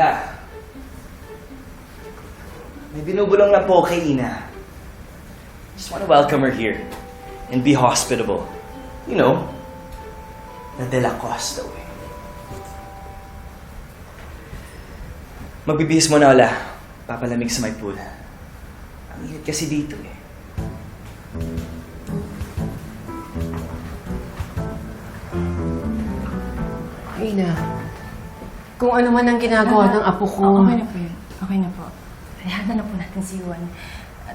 Lola. May binubulong na po kay Ina. Just want to welcome her here and be hospitable. You know, the De La Costa way. Magbibihis mo na, Lola. Papalamig sa my pool. Ang init kasi dito eh. Ay na. Kung ano man ang ginagawa ng apo ko. Okay na po yun. Okay na po. Hayaan na po natin si Juan.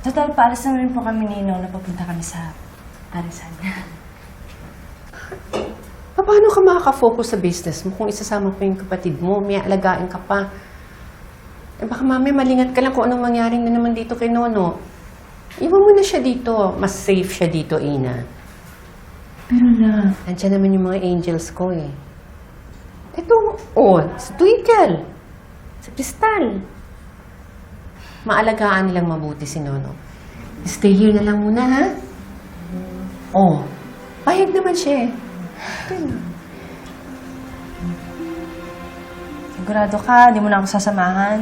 Total, paalis na rin po kami ni Ino na papunta kami sa Parisan. Paano ka makaka-focus sa business mo kung isasama pa yung kapatid mo, may alagaan ka pa? Eh baka mami, malingat ka lang kung anong mangyaring na naman dito kay Nono. Iwan mo na siya dito. Mas safe siya dito, Ina. Pero na, Nandiyan naman yung mga angels ko eh. Ito, oh, si Twinkle. Si Crystal. Maalagaan nilang mabuti si Nono. Stay here na lang muna, ha? Oh, payag naman siya eh. sigurado ka, hindi mo na ako sasamahan.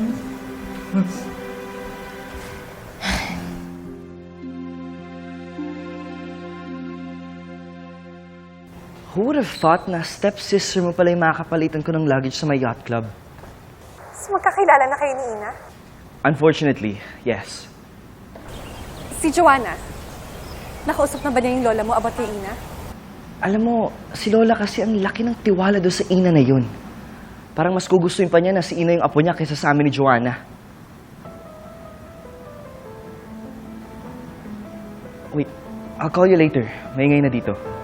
Who would have thought na stepsister mo pala yung makakapalitan ko ng luggage sa my yacht club? So, magkakilala na kayo ni Ina? Unfortunately, yes. Si Joanna. Nakausap na ba niya yung lola mo about kay Ina? Alam mo, si Lola kasi ang laki ng tiwala doon sa ina na yun. Parang mas gugustuhin pa niya na si ina yung apo niya kaysa sa amin ni Joanna. Wait, I'll call you later. Maingay na dito.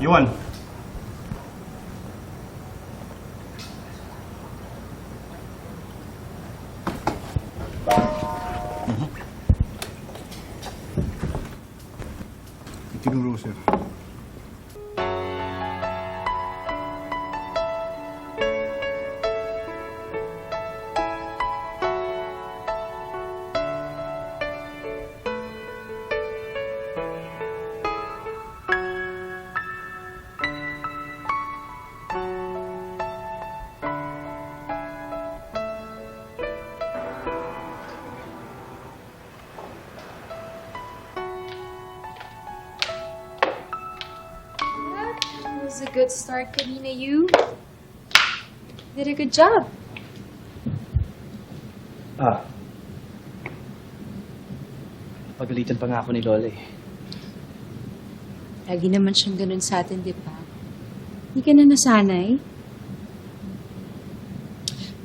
一万 was a good start, Kanina. You did a good job. Ah. Pagalitan pa nga ako ni Lola eh. Lagi naman siyang ganun sa atin, di ba? Hindi ka na nasanay?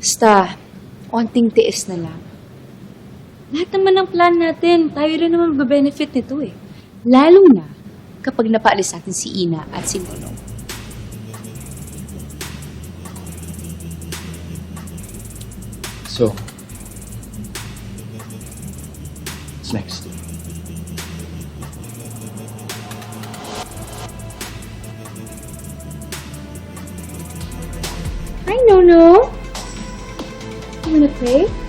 Basta, onting tiis na lang. Lahat naman ng plan natin, tayo rin naman magbe-benefit nito eh. Lalo na kapag napaalis natin si Ina at si Nonong. So, what's next? Hi, Nono! You wanna play?